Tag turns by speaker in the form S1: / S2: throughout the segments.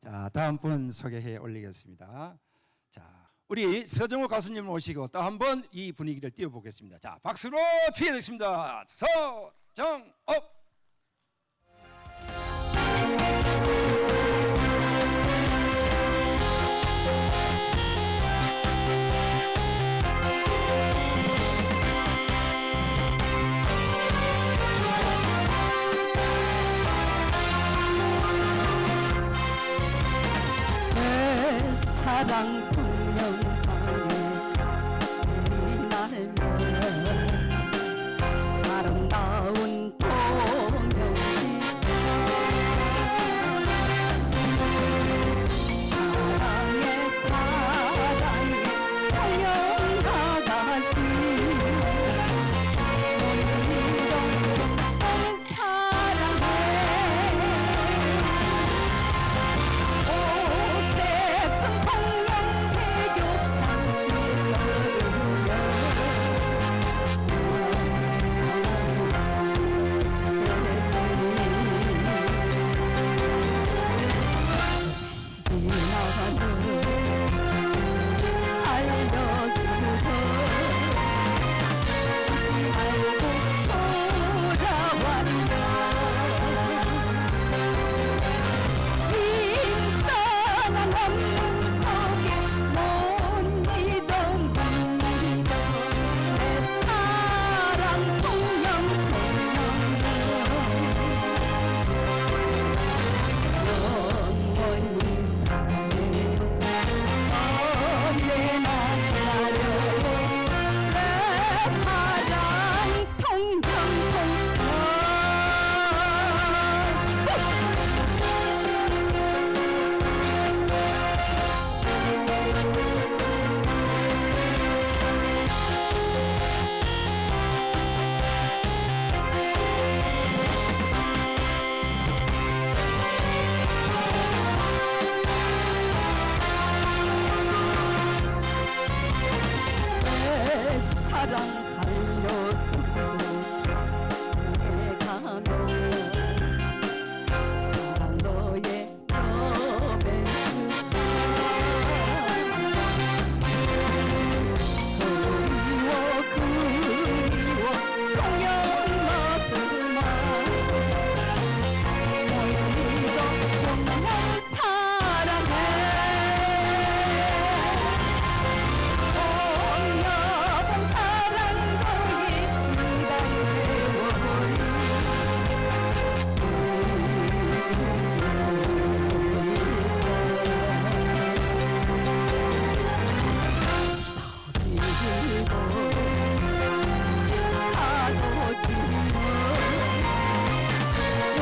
S1: 자, 다음 분 소개해 올리겠습니다. 자, 우리 서정호 가수님 모시고 또 한 번 이 분위기를 띄워보겠습니다. 자, 박수로 취해드리겠습니다. 서정업.
S2: 내 내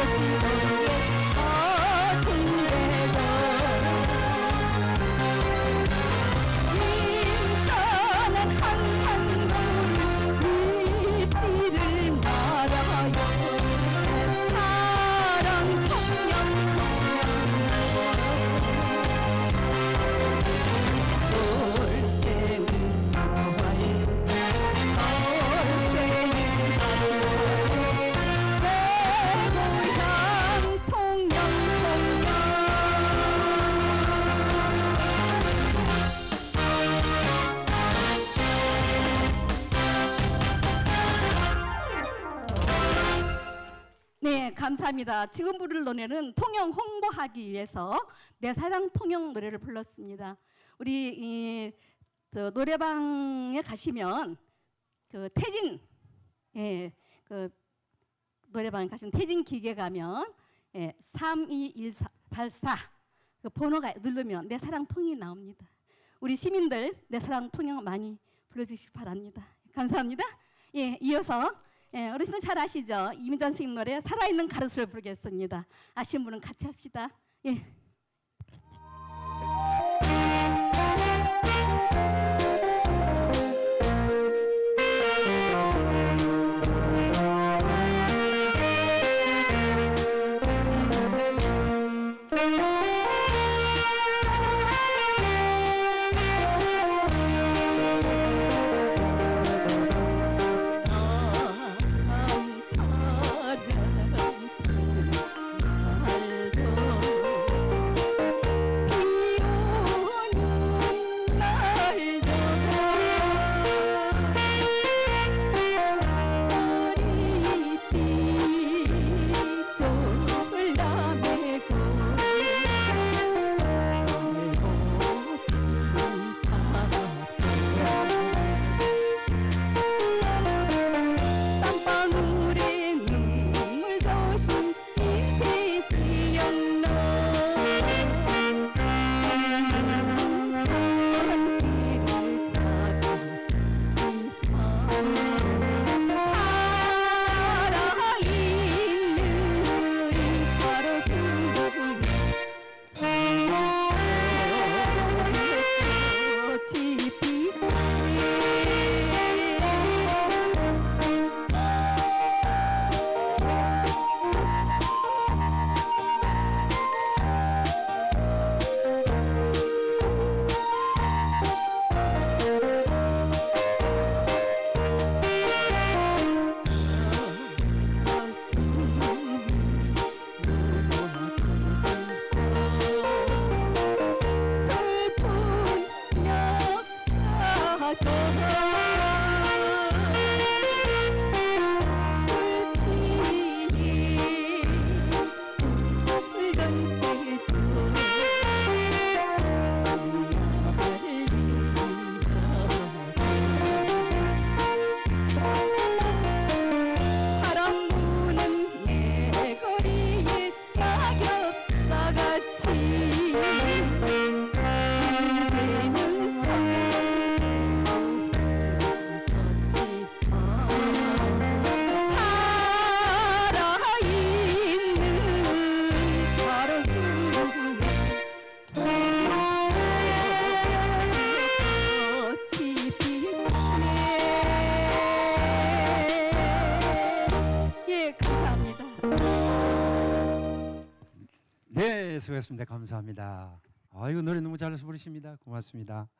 S2: Thank you. 네, 감사합니다. 지금 부를 노래는 통영 홍보하기 위해서 내 사랑 통영 노래를 불렀습니다. 우리 이, 저 노래방에 가시면 그 태진 예, 그 노래방에 가시면 태진 기계 가면 예, 321484 그 번호가 누르면 내 사랑 통이 나옵니다. 우리 시민들 내 사랑 통영 많이 불러주시기 바랍니다. 감사합니다. 예, 이어서 예, 어르신들 잘 아시죠? 이민전 선생님 노래 살아있는 가로수를 부르겠습니다. 아시는 분은 같이 합시다. 예.
S1: 수고했습니다. 감사합니다. 아이고 노래 너무 잘해서 부르십니다. 고맙습니다.